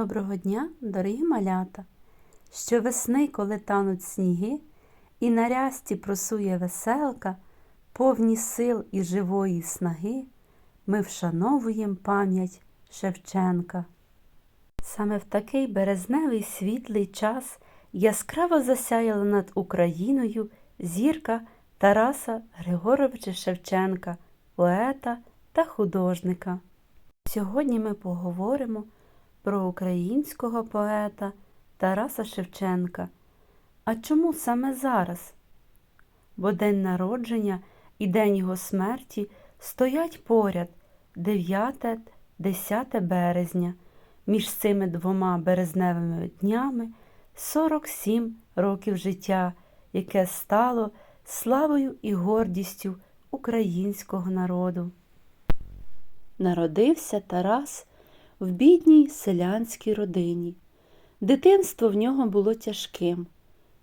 Доброго дня, дорогі малята! Щовесни, коли тануть сніги, і на рясті просує веселка, повні сил і живої снаги, ми вшановуємо пам'ять Шевченка. Саме в такий березневий світлий час яскраво засяяла над Україною зірка Тараса Григоровича Шевченка, поета та художника. Сьогодні ми поговоримо про українського поета Тараса Шевченка. А чому саме зараз? Бо день народження і день його смерті стоять поряд 9-10 березня. Між цими двома березневими днями 47 років життя, яке стало славою і гордістю українського народу. Народився Тарас в бідній селянській родині. Дитинство в нього було тяжким,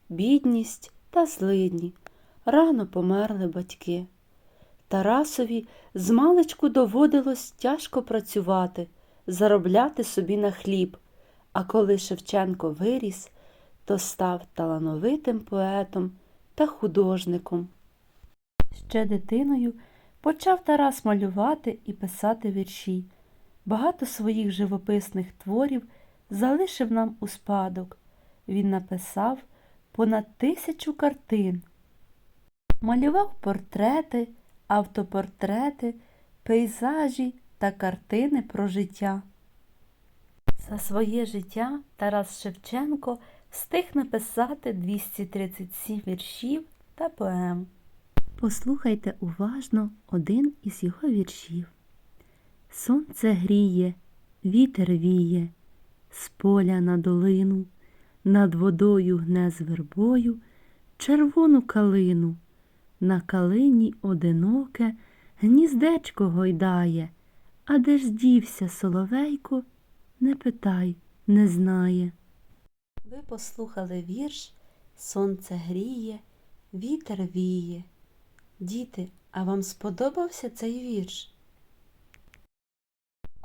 бідність та злидні. Рано померли батьки. Тарасові змалечку доводилось тяжко працювати, заробляти собі на хліб, а коли Шевченко виріс, то став талановитим поетом та художником. Ще дитиною почав Тарас малювати і писати вірші. Багато своїх живописних творів залишив нам у спадок. Він написав понад тисячу картин. Малював портрети, автопортрети, пейзажі та картини про життя. За своє життя Тарас Шевченко встиг написати 237 віршів та поем. Послухайте уважно один із його віршів. Сонце гріє, вітер віє, з поля на долину, над водою гне з вербою червону калину. На калині одиноке гніздечко гойдає, а де ж дівся соловейко, не питай, не знає. Ви послухали вірш Сонце гріє, вітер віє. Діти, а вам сподобався цей вірш?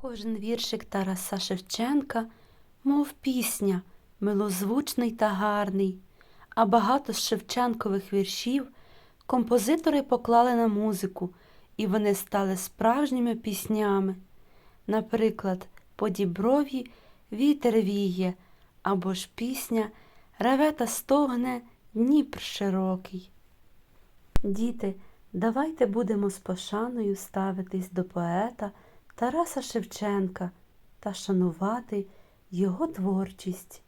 Кожен віршик Тараса Шевченка, мов пісня, милозвучний та гарний, а багато з Шевченкових віршів композитори поклали на музику, і вони стали справжніми піснями. Наприклад, по діброві вітер віє, або ж пісня реве та стогне Дніпр широкий. Діти, давайте будемо з пошаною ставитись до поета Тараса Шевченка та шанувати його творчість.